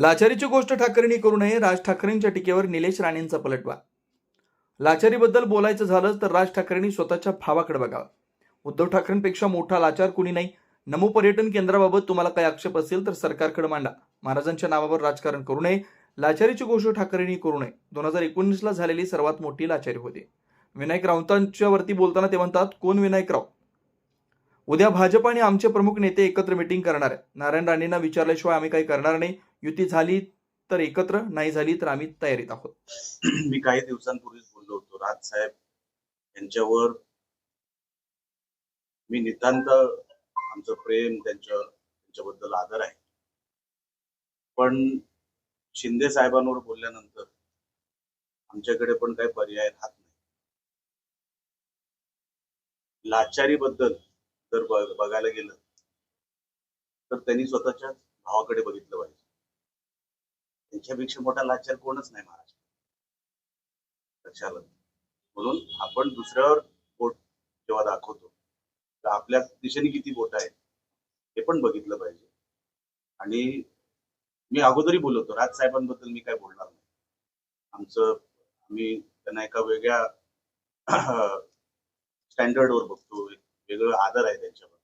लाचारीची गोष्ट ठाकरेंनी करू नये राज ठाकरेंच्या टीकेवर निलेश राणेंचा पलटवा लाचारीबद्दल बोलायचं झालं तर राज ठाकरेंनी स्वतःच्या भावाकडे बघावं. उद्धव ठाकरेंपेक्षा मोठा लाचार कुणी नाही. नमो पर्यटन केंद्राबाबत तुम्हाला काही आक्षेप असेल तर सरकारकडे मांडा. महाराजांच्या नावावर राजकारण करू नये लाचारीची गोष्ट ठाकरेंनी करू नये. दोन हजार एकोणीसला झालेली सर्वात मोठी लाचारी होती. विनायक राऊतांच्या वरती बोलताना ते म्हणतात कोण विनायक राऊत उद्या भाजप आणि आमचे प्रमुख नेते एकत्र मिटिंग करणार आहे नारायण राणेंना विचारल्याशिवाय आम्ही काही करणार नाही. युती झाली तर एकत्र नाही झाली तर आम्ही तयारीत आहोत. मी काही दिवसांपूर्वीच बोललो होतो. राजसाहेब यांच्यावर मी नितांत आमचं प्रेम त्यांच्या त्यांच्याबद्दल आदर आहे. पण शिंदे साहेबांवर बोलल्यानंतर आमच्याकडे पण काही पर्याय राहत नाही. लाचारीबद्दल जर बघायला गेलं तर त्यांनी स्वतःच्या भावाकडे बघितलं पाहिजे. त्यांच्यापेक्षा मोठा लाचार कोणच नाही महाराष्ट्र. लक्षात आलं? म्हणून आपण दुसऱ्यावर बोट जेव्हा दाखवतो तर आपल्या दिशेने किती बोट आहेत हे पण बघितलं पाहिजे. आणि मी अगोदरही बोलवतो राजसाहेबांबद्दल मी काय बोलणार नाही. आमचं आम्ही त्यांना एका वेगळ्या स्टँडर्डवर बघतो एक वेगळं आदर आहे त्यांच्याबद्दल.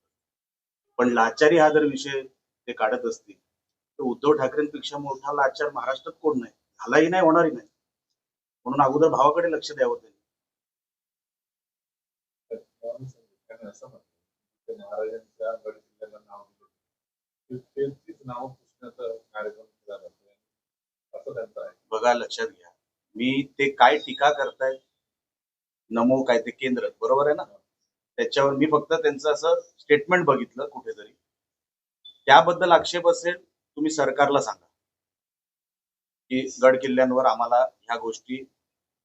पण लाचारी हा जर विषय ते काढत असतील तर उद्धव ठाकरेंपेक्षा मोठा लाचार महाराष्ट्रात कोण नाही? झालाही नाही होणारही नाही. म्हणून अगोदर भावाकडे लक्ष द्यावं त्यांनी. असं महाराजांच्या नाव नाव असं आहे बघा लक्षात घ्या. मी ते काय टीका करतायत नमो काय ते केंद्र बरोबर आहे ना? त्याच्यावर मी फक्त त्यांचं असं स्टेटमेंट बघितलं कुठेतरी. त्याबद्दल आक्षेप असेल तुम्ही सरकारला सांगा. की गड किल्ल्यांवर आम्हाला ह्या गोष्टी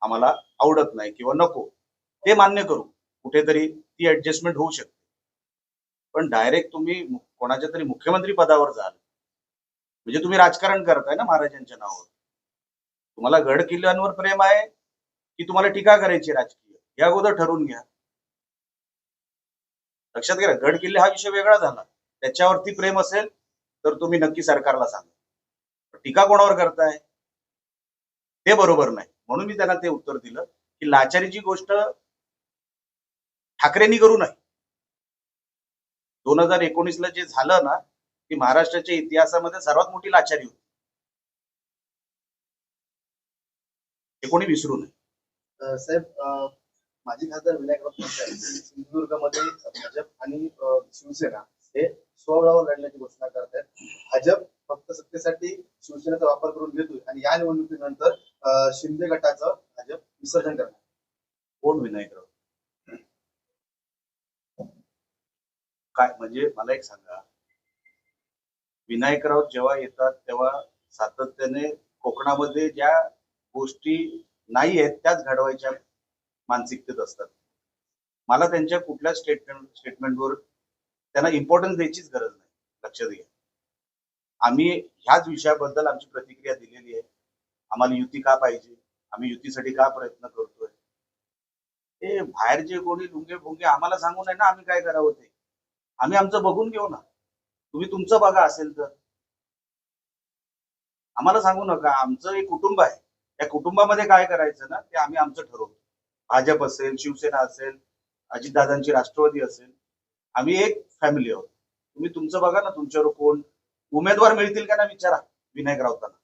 आम्हाला आवडत नाही किंवा नको. ते मान्य करू. कुठेतरी ती ऍडजस्टमेंट होऊ शकते. पण डायरेक्ट तुम्ही कोणाच्या तरी मुख्यमंत्री पदावर जाल म्हणजे तुम्ही राजकारण करताय ना महाराजांच्या नावावर. तुम्हाला गड किल्ल्यांवर प्रेम आहे की तुम्हाला टीका करायची राजकीय? या अगोदर ठरवून घ्या. लक्षात घ्या गड किल्ले हा विषय वेगळा झाला. त्याच्यावरती प्रेम असेल तर तुम्ही नक्की सरकारला सांगा. टीका कोणावर करताय? ते बरोबर नाही. म्हणून मी त्यांना ते उत्तर दिलं की लाचारीची गोष्ट ठाकरेंनी करू नये. दोन हजार एकोणीसला जे झालं ना ती महाराष्ट्राच्या इतिहासामध्ये सर्वात मोठी लाचारी होती. हे कोणी विसरू नये. साहेब माजी खासदार विनायक सिंधुदुर्गमध्ये भाजप आणि शिवसेना हे स्वबळावर लढण्याची घोषणा करतात भाजप फक्त सत्तेसाठी शिवसेनेचा वापर करून घेतोय आणि या निवडणुकीनंतर शिंदे गटाचं भाजप विसर्जन करणार कोण विनायक राऊत? काय म्हणजे मला एक सांगा. विनायक राऊत जेव्हा येतात तेव्हा सातत्याने कोकणामध्ये ज्या गोष्टी नाही आहेत त्याच घडवायच्या मानसिकतेत असतात. मला त्यांच्या कुठल्या स्टेटमेंट स्टेटमेंटवर त्यांना इम्पॉर्टन्स द्यायचीच गरज नाही लक्षात घ्या आम्ही ह्याच विषयाबद्दल आमची प्रतिक्रिया दिलेली आहे. आम्हाला युती का पाहिजे? आम्ही युतीसाठी का प्रयत्न करतोय? ते बाहेर जे कोणी लुंगे फुंगे आम्हाला सांगू नये ना आम्ही काय करावं ते? आम्ही आमचं बघून घेऊ ना. तुम्ही तुमचं बघा असेल तर. आम्हाला सांगू नका आमचं एक कुटुंब आहे. त्या कुटुंबामध्ये काय करायचं ना ते आम्ही आमचं ठरवतो. भाजप असेल शिवसेना असेल अजितदादांची राष्ट्रवादी असेल आम्ही एक फॅमिली आहोत. तुम्ही तुमचं बघा ना तुमच्यावर कोण उमेदवार मिळतील का ना विचारा विनायक राऊतांना